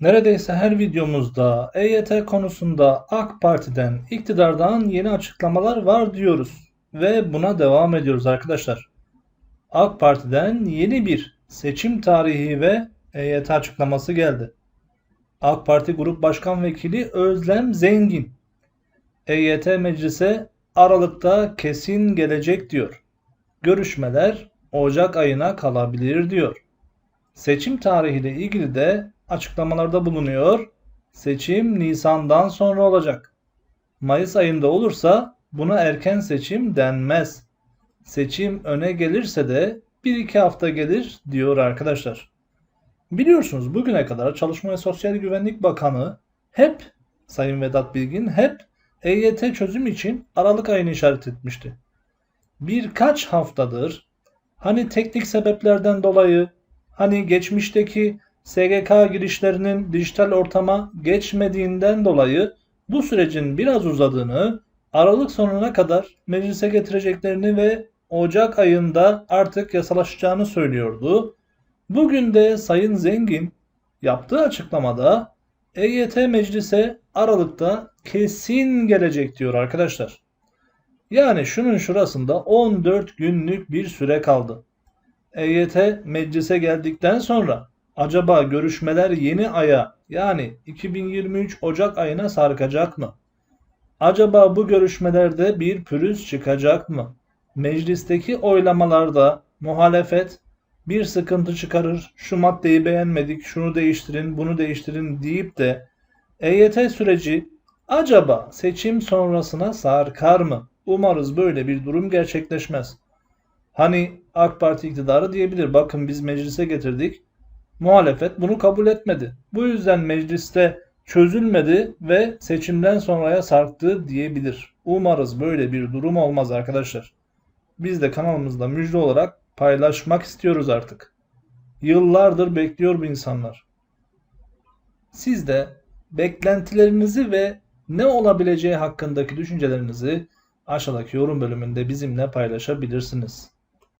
Neredeyse her videomuzda EYT konusunda AK Parti'den, iktidardan yeni açıklamalar var diyoruz ve buna devam ediyoruz arkadaşlar. AK Parti'den yeni bir seçim tarihi ve EYT açıklaması geldi. AK Parti Grup Başkan Vekili Özlem Zengin EYT meclise Aralık'ta kesin gelecek diyor. Görüşmeler Ocak ayına kalabilir diyor. Seçim tarihiyle ilgili de açıklamalarda bulunuyor. Seçim Nisan'dan sonra olacak. Mayıs ayında olursa buna erken seçim denmez. Seçim öne gelirse de 1-2 hafta gelir diyor arkadaşlar. Biliyorsunuz bugüne kadar Çalışma ve Sosyal Güvenlik Bakanı hep Sayın Vedat Bilgin hep EYT çözüm için Aralık ayını işaret etmişti. Birkaç haftadır hani teknik sebeplerden dolayı hani geçmişteki SGK girişlerinin dijital ortama geçmediğinden dolayı bu sürecin biraz uzadığını, Aralık sonuna kadar meclise getireceklerini ve Ocak ayında artık yasalaşacağını söylüyordu. Bugün de Sayın Zengin yaptığı açıklamada EYT meclise Aralık'ta kesin gelecek diyor arkadaşlar. Yani şunun şurasında 14 günlük bir süre kaldı. EYT meclise geldikten sonra acaba görüşmeler yeni aya yani 2023 Ocak ayına sarkacak mı? Acaba bu görüşmelerde bir pürüz çıkacak mı? Meclisteki oylamalarda muhalefet bir sıkıntı çıkarır, şu maddeyi beğenmedik, şunu değiştirin, bunu değiştirin deyip de EYT süreci acaba seçim sonrasına sarkar mı? Umarız böyle bir durum gerçekleşmez. Hani AK Parti iktidarı diyebilir bakın biz meclise getirdik. Muhalefet bunu kabul etmedi. Bu yüzden mecliste çözülmedi ve seçimden sonraya sarktı diyebilir. Umarız böyle bir durum olmaz arkadaşlar. Biz de kanalımızda müjde olarak paylaşmak istiyoruz artık. Yıllardır bekliyor bu insanlar. Siz de beklentilerinizi ve ne olabileceği hakkındaki düşüncelerinizi aşağıdaki yorum bölümünde bizimle paylaşabilirsiniz.